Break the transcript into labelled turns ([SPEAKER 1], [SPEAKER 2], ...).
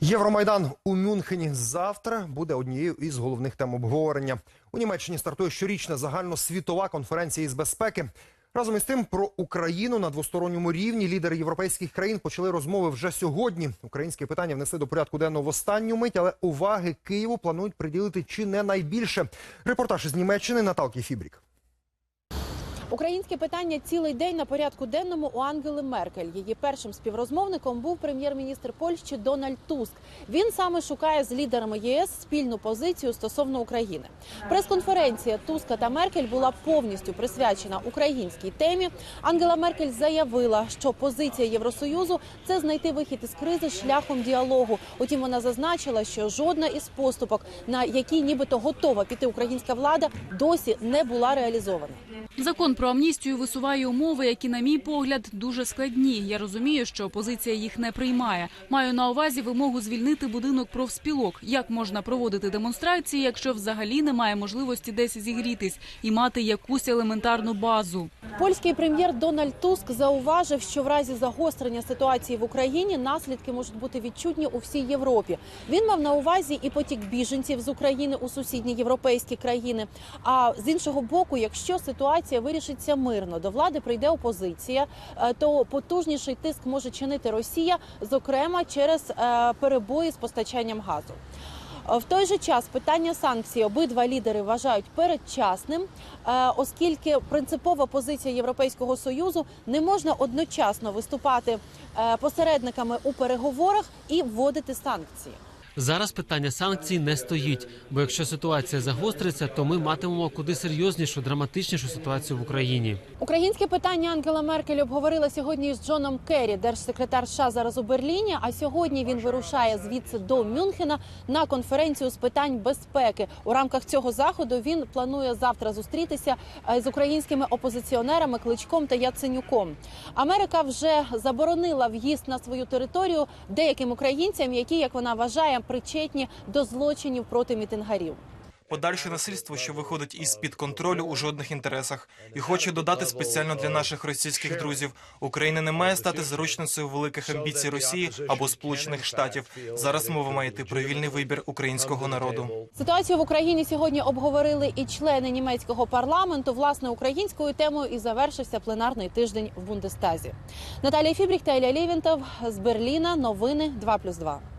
[SPEAKER 1] Євромайдан у Мюнхені завтра буде однією із головних тем обговорення. У Німеччині стартує щорічна загальносвітова конференція із безпеки. Разом із тим про Україну на двосторонньому рівні лідери європейських країн почали розмови вже сьогодні. Українське питання внесли до порядку денного в останню мить, але уваги Києву планують приділити чи не найбільше. Репортаж із Німеччини Наталки Фібрік.
[SPEAKER 2] Українське питання цілий день на порядку денному у Ангели Меркель. Її першим співрозмовником був прем'єр-міністр Польщі Дональд Туск. Він саме шукає з лідерами ЄС спільну позицію стосовно України. Прес-конференція Туска та Меркель була повністю присвячена українській темі. Ангела Меркель заявила, що позиція Євросоюзу це знайти вихід із кризи шляхом діалогу. Утім, вона зазначила, що жодна із поступок, на які нібито готова піти українська влада, досі не була реалізована.
[SPEAKER 3] Закон про амністію висуває умови, які, на мій погляд, дуже складні. Я розумію, що опозиція їх не приймає. Маю на увазі вимогу звільнити будинок профспілок. Як можна проводити демонстрації, якщо взагалі немає можливості десь зігрітись і мати якусь елементарну базу?
[SPEAKER 2] Польський прем'єр Дональд Туск зауважив, що в разі загострення ситуації в Україні наслідки можуть бути відчутні у всій Європі. Він мав на увазі і потік біженців з України у сусідні європейські країни. А з іншого боку, якщо ситуація вирішиться мирно, до влади прийде опозиція, е, то потужніший тиск може чинити Росія, зокрема через е, перебої з постачанням газу. В той же час питання санкцій обидва лідери вважають передчасним, е, оскільки принципова позиція Європейського союзу не можна одночасно виступати е, посередниками у переговорах і вводити санкції.
[SPEAKER 4] Зараз питання санкцій не стоїть, бо якщо ситуація загостриться, то ми матимемо куди серйознішу, драматичнішу ситуацію в Україні.
[SPEAKER 2] Українське питання Ангела Меркель обговорила сьогодні з Джоном Керрі, держсекретар США зараз у Берліні. А сьогодні він вирушає звідси до Мюнхена на конференцію з питань безпеки. У рамках цього заходу він планує завтра зустрітися е, з українськими опозиціонерами Кличком та Яценюком. Америка вже заборонила в'їзд на свою територію деяким українцям, які, як вона вважає, причетні до злочинів проти мітингарів.
[SPEAKER 5] Подальше насильство, що виходить із під контролю у жодних інтересах, і хочу додати спеціально для наших російських друзів: Україна не має стати заручницею великих амбіцій Росії або Сполучених Штатів. Зараз мова має йти про вільний вибір українського народу.
[SPEAKER 2] Ситуацію в Україні сьогодні обговорили і члени німецького парламенту. Власне, українською темою і завершився пленарний тиждень в Бундестазі. Наталія Фібріх та Ілля Лєвінтов з Берліна. Новини 2+,2.